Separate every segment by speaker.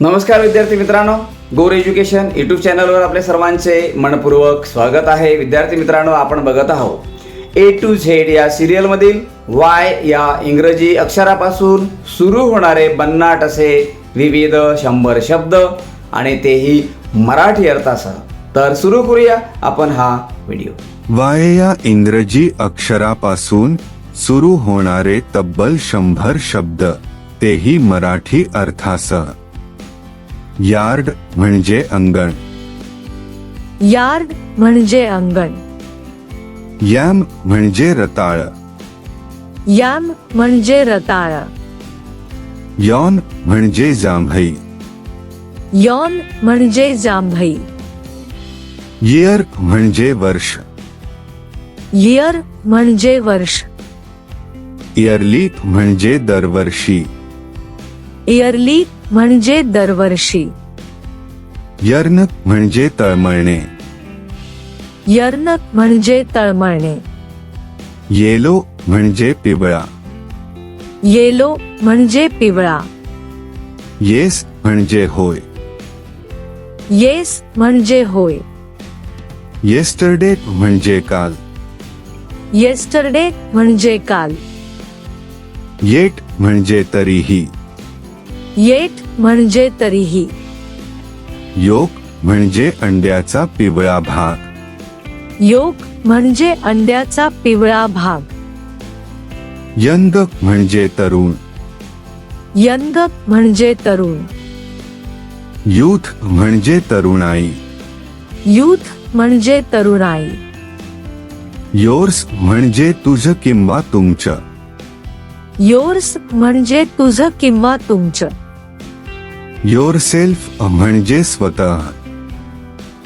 Speaker 1: नमस्कार विद्यार्थी मित्रांनो. गोर एज्युकेशन यूट्यूब चॅनलवर आपले सर्वांचे मनपूर्वक स्वागत आहे. विद्यार्थी मित्रांनो आपण बघत आहोत. ए टू झेड या सिरियलमधील वाय या इंग्रजी अक्षरापासून सुरू होणारे बन्नाट असे विविध शंभर शब्द आणि तेही मराठी अर्थासह. तर सुरू करूया आपण हा व्हिडिओ.
Speaker 2: वाय या इंग्रजी अक्षरापासून सुरू होणारे तब्बल शंभर शब्द तेही मराठी अर्थासह. यार्ड म्हणजे अंगण.
Speaker 3: यार्ड म्हणजे अंगण.
Speaker 2: यॅम म्हणजे रताळ.
Speaker 3: याम म्हणजे रताळ.
Speaker 2: यॉन म्हणजे जांभई.
Speaker 3: यॉन म्हणजे जांभई.
Speaker 2: इयर म्हणजे वर्ष.
Speaker 3: इयर म्हणजे वर्ष.
Speaker 2: इयरली म्हणजे दरवर्षी.
Speaker 3: इयरली म्हणजे दरवर्षी.
Speaker 2: यर्न म्हणजे तळमळणे.
Speaker 3: यर्न म्हणजे तळमळणे.
Speaker 2: येलो म्हणजे पिवळा.
Speaker 3: येलो म्हणजे पिवळा.
Speaker 2: येस म्हणजे होय.
Speaker 3: येस म्हणजे होय.
Speaker 2: येस्टरडे म्हणजे काल.
Speaker 3: येस्टरडे म्हणजे काल.
Speaker 2: येट म्हणजे तरीही.
Speaker 3: येट म्हणजे तरीही.
Speaker 2: योक म्हणजे अंड्याचा पिवळा भाग.
Speaker 3: योग म्हणजे अंड्याचा पिवळा भाग.
Speaker 2: यंग म्हणजे तरुण.
Speaker 3: यंग म्हणजे तरुण.
Speaker 2: युथ म्हणजे तरुणाई.
Speaker 3: युथ म्हणजे तरुणाई.
Speaker 2: योर्स म्हणजे तुझ किंवा तुमचं.
Speaker 3: योर्स म्हणजे तुझं किंवा तुमचं.
Speaker 2: योर सेल्फ म्हणजे स्वतः.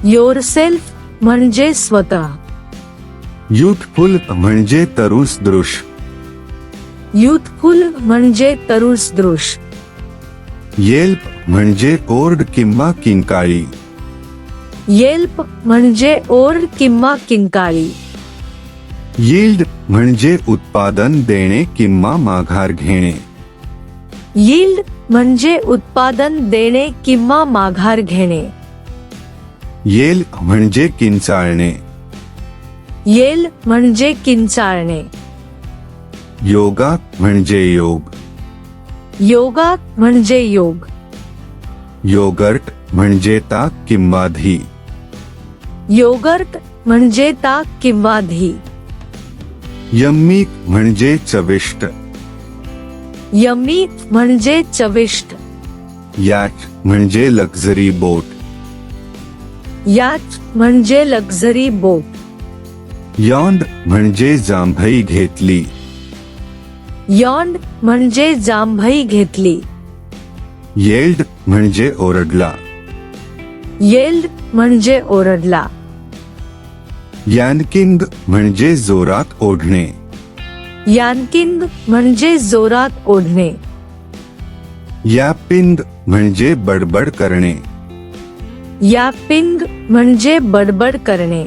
Speaker 3: योर सेल्फ म्हणजे स्वतः.
Speaker 2: युथफुल म्हणजे तरुस दृश
Speaker 3: युथफुल म्हणजे तरुस दृश
Speaker 2: येल्प म्हणजे ओर्ड किंवा किंकाळी.
Speaker 3: येल्प म्हणजे ओरड किंवा किंकाळी.
Speaker 2: यील्ड म्हणजे उत्पादन देणे किंवा माघार घेणे.
Speaker 3: यील्ड म्हणजे उत्पादन देणे किंवा माघार घेणे.
Speaker 2: येल म्हणजे किंचाळणे.
Speaker 3: येल म्हणजे किंचाळणे.
Speaker 2: योगा म्हणजे योग.
Speaker 3: योगा म्हणजे योग.
Speaker 2: योगर्ट म्हणजे ताक किंवा धी.
Speaker 3: योगर्ट म्हणजे ताक किंवा धी.
Speaker 2: यम्मी म्हणजे चविष्ट.
Speaker 3: यम्मी म्हणजे चविष्ट.
Speaker 2: याच म्हणजे लक्झरी बोट.
Speaker 3: याच म्हणजे लक्झरी बोट.
Speaker 2: यॉन्ड म्हणजे जांभई घेतली.
Speaker 3: यॉन्ड म्हणजे जांभई घेतली.
Speaker 2: येल्ड म्हणजे ओरडला.
Speaker 3: येल्ड म्हणजे ओरडला.
Speaker 2: यानकिंग म्हणजे जोरात ओढणे.
Speaker 3: यानकिंग म्हणजे जोरात ओढणे.
Speaker 2: यापिंग म्हणजे बडबड करणे.
Speaker 3: यापिंग म्हणजे बडबड करणे.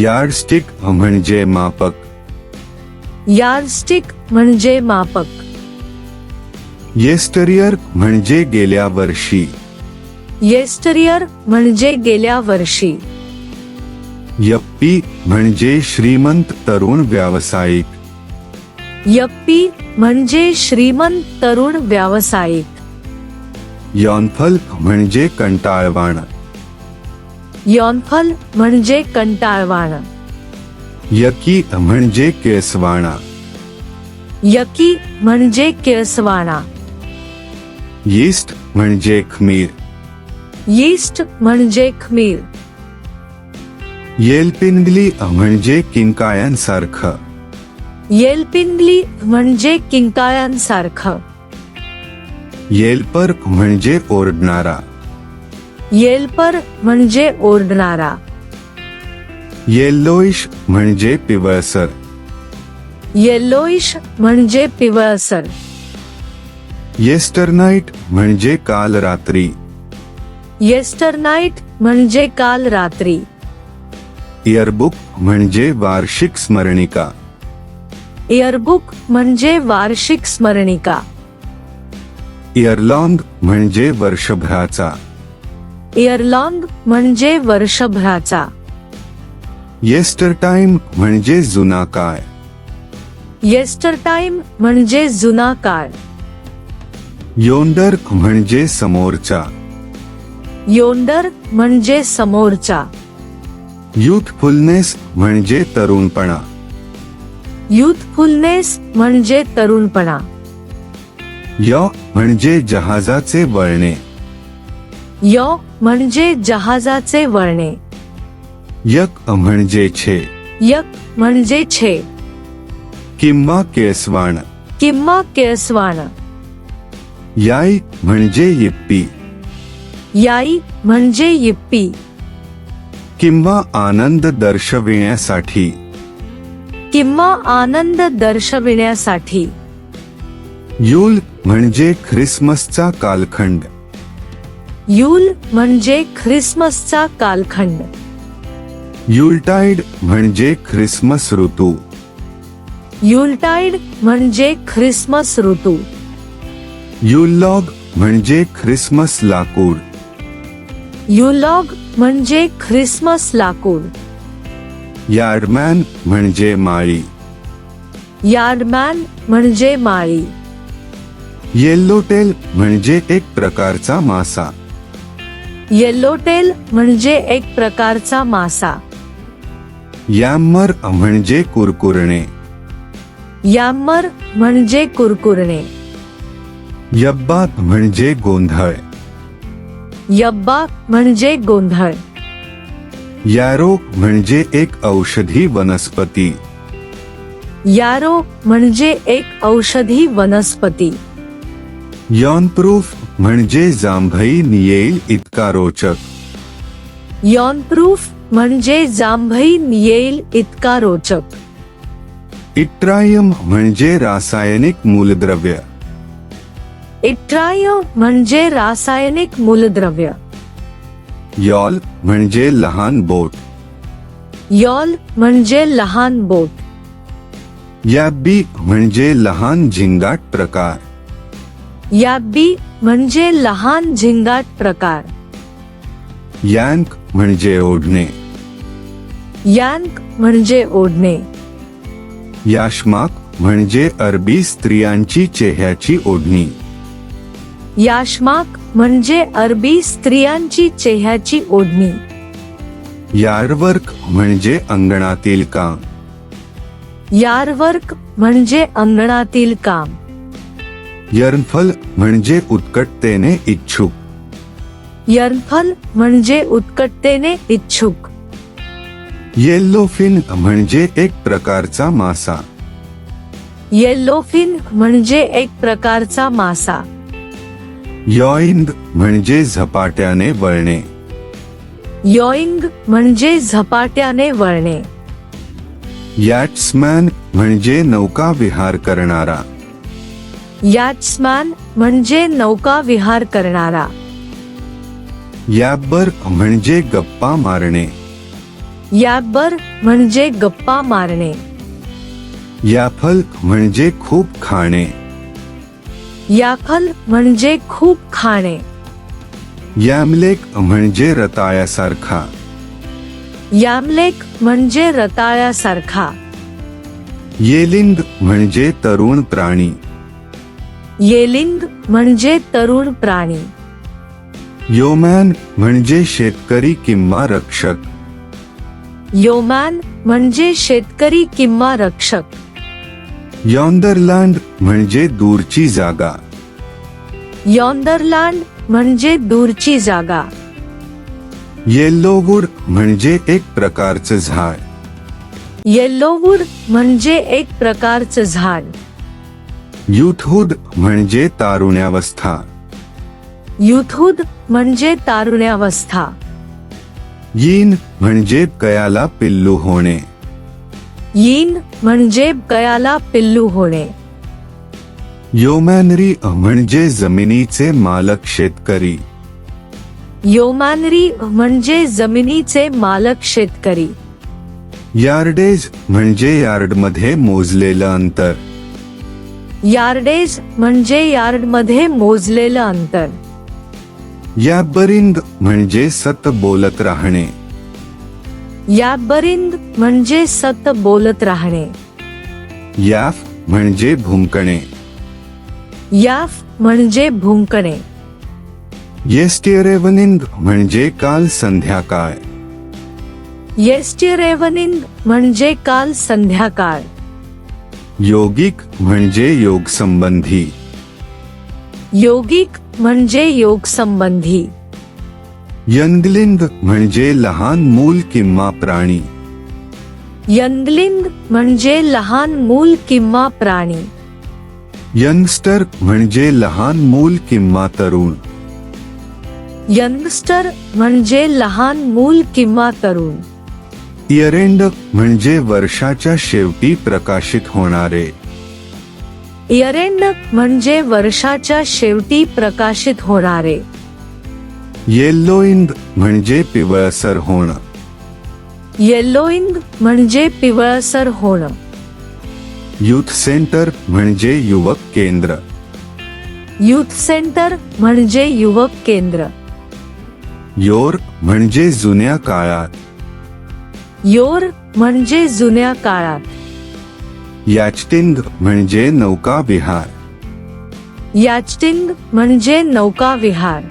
Speaker 2: यार्डस्टिक म्हणजे मापक.
Speaker 3: यार्डस्टिक म्हणजे मापक.
Speaker 2: येस्टरियर म्हणजे गेल्या वर्षी.
Speaker 3: येस्टरियर म्हणजे गेल्या वर्षी.
Speaker 2: यप्पी म्हणजे श्रीमंत तरुण व्यावसायिक.
Speaker 3: यप्पी म्हणजे श्रीमंत तरुण व्यावसायिक.
Speaker 2: यॉनफल म्हणजे कंटाळवाण.
Speaker 3: यॉनफल म्हणजे कंटाळवाण.
Speaker 2: यकी म्हणजे केसवाणा.
Speaker 3: यकी म्हणजे केळसवाणा
Speaker 2: यीस्ट म्हणजे खमीर.
Speaker 3: यीस्ट म्हणजे खमीर.
Speaker 2: येलपिंगली म्हणजे किंकाळ्यांसारखं
Speaker 3: येलपिंगली म्हणजे किंकाळ्यांसारखं
Speaker 2: येलपर म्हणजे ओरडणारा.
Speaker 3: येलपर म्हणजे ओरडणारा.
Speaker 2: येल्लोइश म्हणजे पिवळसर.
Speaker 3: येल्लोइश म्हणजे पिवळसर.
Speaker 2: येस्टरनाईट म्हणजे काल रात्री.
Speaker 3: येस्टरनाईट म्हणजे काल रात्री.
Speaker 2: इयरबुक म्हणजे वार्षिक स्मरणिका.
Speaker 3: इयरबुक म्हणजे वार्षिक स्मरणिका.
Speaker 2: इयरलॉंग म्हणजे वर्षभराचा.
Speaker 3: इयरलॉंग म्हणजे वर्षभराचा.
Speaker 2: येस्टर टाइम म्हणजे जुना काळ.
Speaker 3: येस्टर टाइम म्हणजे जुना काळ.
Speaker 2: योंडर म्हणजे समोरचा.
Speaker 3: योंडर म्हणजे समोरचा.
Speaker 2: युथफुलनेस म्हणजे तरुणपणा.
Speaker 3: युथफुलनेस म्हणजे तरुणपणा.
Speaker 2: य म्हणजे जहाजाचे वळणे.
Speaker 3: य म्हणजे जहाजाचे वळणे.
Speaker 2: यक म्हणजे छे.
Speaker 3: यक म्हणजे छे.
Speaker 2: किंवा केसवाण.
Speaker 3: किंवा केसवाण.
Speaker 2: याई म्हणजे yippee
Speaker 3: याई म्हणजे yippee
Speaker 2: किंवा आनंद दर्शविण्यासाठी.
Speaker 3: किंवा आनंद दर्शविण्यासाठी.
Speaker 2: युल म्हणजे ख्रिसमसचा कालखंड.
Speaker 3: यूल म्हणजे ख्रिसमसचा कालखंड.
Speaker 2: युलटाईड म्हणजे ख्रिसमस ऋतू.
Speaker 3: युलटाईड म्हणजे ख्रिसमस ऋतू.
Speaker 2: युलॉग म्हणजे ख्रिसमस लाकूड.
Speaker 3: युलॉग म्हणजे ख्रिसमस लाकूड.
Speaker 2: यार्डमॅन म्हणजे माळी.
Speaker 3: यार्डमॅन म्हणजे माळी.
Speaker 2: येल्लोटेल म्हणजे एक प्रकारचा मासा.
Speaker 3: येल्लोटेल म्हणजे एक प्रकारचा मासा.
Speaker 2: यॅमर म्हणजे कुरकुरणे.
Speaker 3: यामर म्हणजे कुरकुरणे.
Speaker 2: यब्बात म्हणजे गोंधळ.
Speaker 3: यब्बा म्हणजे गोंधळ.
Speaker 2: यॅरो म्हणजे एक औषधी वनस्पती.
Speaker 3: यारो म्हणजे एक औषधी वनस्पती.
Speaker 2: यॉनप्रूफ म्हणजे जांभई येईल इतका रोचक.
Speaker 3: यॉनप्रूफ म्हणजे जांभई येईल इतका रोचक.
Speaker 2: इट्रायम म्हणजे रासायनिक मूलद्रव्य.
Speaker 3: इट्राय म्हणजे रासायनिक मूलद्रव्य.
Speaker 2: यॉल म्हणजे लहान बोट.
Speaker 3: यॉल म्हणजे लहान बोट.
Speaker 2: यॅबी म्हणजे लहान झिंगाट प्रकार.
Speaker 3: याबी म्हणजे लहान झिंगाट प्रकार.
Speaker 2: यँक म्हणजे ओढणे.
Speaker 3: यांक म्हणजे ओढणे.
Speaker 2: याशमाक म्हणजे अरबी स्त्रियांची चेहऱ्याची ओढणी.
Speaker 3: याशमाक म्हणजे अरबी स्त्रियांची चेह्याची ओढणी.
Speaker 2: यारवर्क म्हणजे अंगणातील काम.
Speaker 3: यारवर्क म्हणजे अंगणातील काम.
Speaker 2: यर्नफल म्हणजे उत्कटतेने इच्छुक.
Speaker 3: यर्नफल म्हणजे उत्कटतेने इच्छुक.
Speaker 2: येल्लोफिन म्हणजे एक प्रकारचा मासा.
Speaker 3: येल्लोफिन म्हणजे एक प्रकारचा मासा.
Speaker 2: यॉइंग म्हणजे झपाट्याने वळणे.
Speaker 3: यॉइंग म्हणजे झपाट्याने वळणे.
Speaker 2: यॅट्समॅन म्हणजे नौका विहार करणारा.
Speaker 3: याट्समॅन म्हणजे नौका विहार करणारा.
Speaker 2: यॅब्बर म्हणजे गप्पा मारणे.
Speaker 3: याब्बर म्हणजे गप्पा मारणे.
Speaker 2: याफल म्हणजे खूप खाणे.
Speaker 3: याखल म्हणजे खूप खाणे.
Speaker 2: यॅमलेक म्हणजे रताळ्यासारखा.
Speaker 3: यामलेक म्हणजे रताळ्यासारखा.
Speaker 2: येलिंग म्हणजे तरुण प्राणी.
Speaker 3: येलिंग म्हणजे तरुण प्राणी.
Speaker 2: योमॅन म्हणजे शेतकरी किंवा रक्षक.
Speaker 3: योमॅन म्हणजे शेतकरी किंवा रक्षक.
Speaker 2: यॉंदरलँड म्हणजे दूरची जागा.
Speaker 3: यॉंदरलँड म्हणजे दूरची जागा.
Speaker 2: येल्लोवूड म्हणजे एक प्रकारचं झाड.
Speaker 3: येल्लोवूड म्हणजे एक प्रकारचं झाड.
Speaker 2: युथहुड म्हणजे तारुण्यावस्था.
Speaker 3: युथुद म्हणजे तारुण्यावस्था.
Speaker 2: यीन म्हणजे कयाला पिल्लू होणे.
Speaker 3: यीन म्हणजे गयाला पिल्लू होणे.
Speaker 2: योमॅनरी म्हणजे जमिनीचे मालक शेतकरी.
Speaker 3: योमानरी म्हणजे जमिनीचे मालक शेतकरी.
Speaker 2: यार्डेज म्हणजे यार्डमध्ये मोजलेलं अंतर.
Speaker 3: यार्डेज म्हणजे यार्डमध्ये मोजलेलं अंतर.
Speaker 2: याबरिंद म्हणजे सत बोलत राहणे.
Speaker 3: याबरिंद म्हणजे सत बोलत राहणे.
Speaker 2: याफ म्हणजे भुंकणे.
Speaker 3: याफ म्हणजे भुंकणे.
Speaker 2: येस्टेरेवनिंद म्हणजे काल संध्याकाळ.
Speaker 3: येस्टिरेवनिंद म्हणजे काल संध्याकाळ.
Speaker 2: योगिक म्हणजे योग संबंधी
Speaker 3: योगिक म्हणजे योग संबंधी
Speaker 2: यंगलिंद म्हणजे लहान मूल किंवा प्राणी.
Speaker 3: यंगलिंद म्हणजे लहान मूल किंवा प्राणी.
Speaker 2: यंगस्टर म्हणजे लहान मूल किंवा तरुण.
Speaker 3: यंगस्टर म्हणजे लहान मूल किंवा तरुण.
Speaker 2: इयरेंड म्हणजे वर्षाच्या शेवटी प्रकाशित होणारे.
Speaker 3: इयरेंड म्हणजे वर्षाच्या शेवटी प्रकाशित होणारे.
Speaker 2: येल्लोइंद म्हणजे पिवळसर होणं.
Speaker 3: येल्लोइंग म्हणजे पिवळसर होणं.
Speaker 2: युथ सेंटर म्हणजे युवक केंद्र.
Speaker 3: युथ सेंटर म्हणजे युवक केंद्र.
Speaker 2: योर म्हणजे जुन्या काळात.
Speaker 3: योर म्हणजे जुन्या काळात.
Speaker 2: याचटिंग म्हणजे नौका विहार.
Speaker 3: याचटिंग म्हणजे नौका विहार.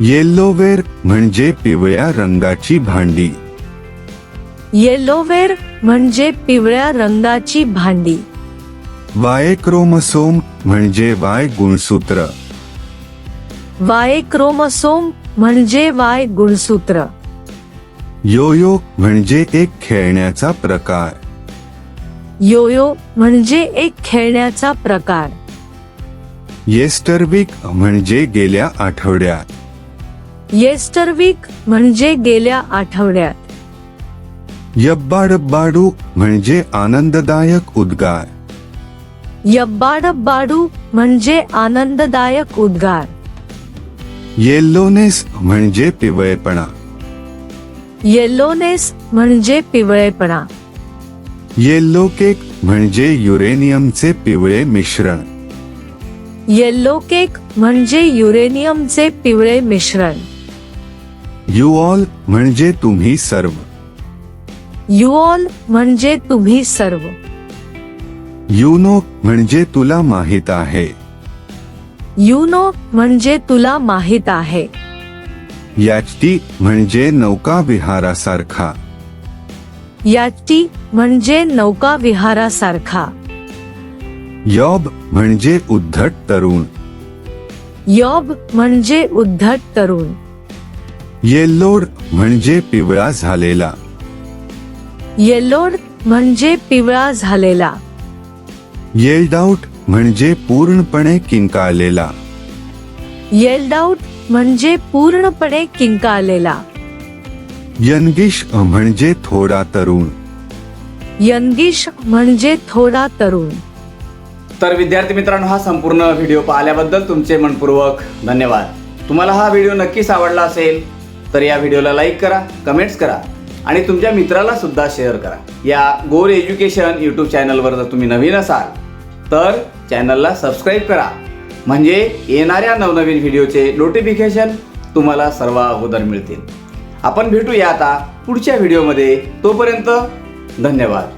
Speaker 2: येल्लोवेर म्हणजे पिवळ्या रंगाची भांडी.
Speaker 3: येलोवेर म्हणजे पिवळ्या रंगाची भांडी.
Speaker 2: वाय क्रोमसोम म्हणजे वाय गुणसूत्र.
Speaker 3: वाय क्रोमोसोम म्हणजे वाय गुणसूत्र.
Speaker 2: योयो म्हणजे एक खेळण्याचा प्रकार.
Speaker 3: योयो म्हणजे एक खेळण्याचा प्रकार.
Speaker 2: येस्टरविक म्हणजे गेल्या आठवड्यात.
Speaker 3: येस्टरवीक म्हणजे गेल्या आठवड्यात.
Speaker 2: यब्बाडब्बाडू म्हणजे आनंददायक उद्गार.
Speaker 3: यब्बाडब्बाडू म्हणजे आनंददायक उद्गार.
Speaker 2: येल्लोनेस म्हणजे पिवळेपणा.
Speaker 3: येल्लोनेस म्हणजे पिवळेपणा.
Speaker 2: येल्लो केक म्हणजे युरेनियमचे पिवळे मिश्रण.
Speaker 3: येल्लो केक म्हणजे युरेनियमचे पिवळे मिश्रण.
Speaker 2: यू ऑल म्हणजे तुम्ही सर्व.
Speaker 3: युऑल म्हणजे तुम्ही सर्व.
Speaker 2: युनो म्हणजे तुला माहित आहे.
Speaker 3: युनो म्हणजे तुला माहित आहे.
Speaker 2: याचटी म्हणजे नौका विहारासारखा
Speaker 3: याची म्हणजे नौका विहारासारखा
Speaker 2: यॉब म्हणजे उद्धट तरुण.
Speaker 3: यॉब म्हणजे उद्धट तरुण.
Speaker 2: येल्लोड म्हणजे पिवळा झालेला.
Speaker 3: येल्लोड म्हणजे पिवळा झालेला.
Speaker 2: येल्डाऊट म्हणजे पूर्णपणे किंकाळलेला.
Speaker 3: येल्ड आउट म्हणजे पूर्णपणे किंकाळलेला.
Speaker 2: यंगिश म्हणजे थोडा तरुण.
Speaker 3: यंगिश म्हणजे थोडा तरुण.
Speaker 1: तर विद्यार्थी मित्रांनो हा संपूर्ण व्हिडिओ पाहिल्याबद्दल तुमचे मनपूर्वक धन्यवाद. तुम्हाला हा व्हिडिओ नक्कीच आवडला असेल तर या व्हिडिओला लाईक करा कमेंट्स करा आणि तुमच्या मित्राला सुद्धा शेअर करा. या गोर एज्युकेशन यूट्यूब चॅनलवर जर तुम्ही नवीन असाल तर चॅनलला सबस्क्राईब करा. म्हणजे येणाऱ्या नवनवीन व्हिडिओचे नोटिफिकेशन तुम्हाला सर्व अगोदर मिळतील. आपण भेटूया आता पुढच्या व्हिडिओमध्ये. तोपर्यंत धन्यवाद.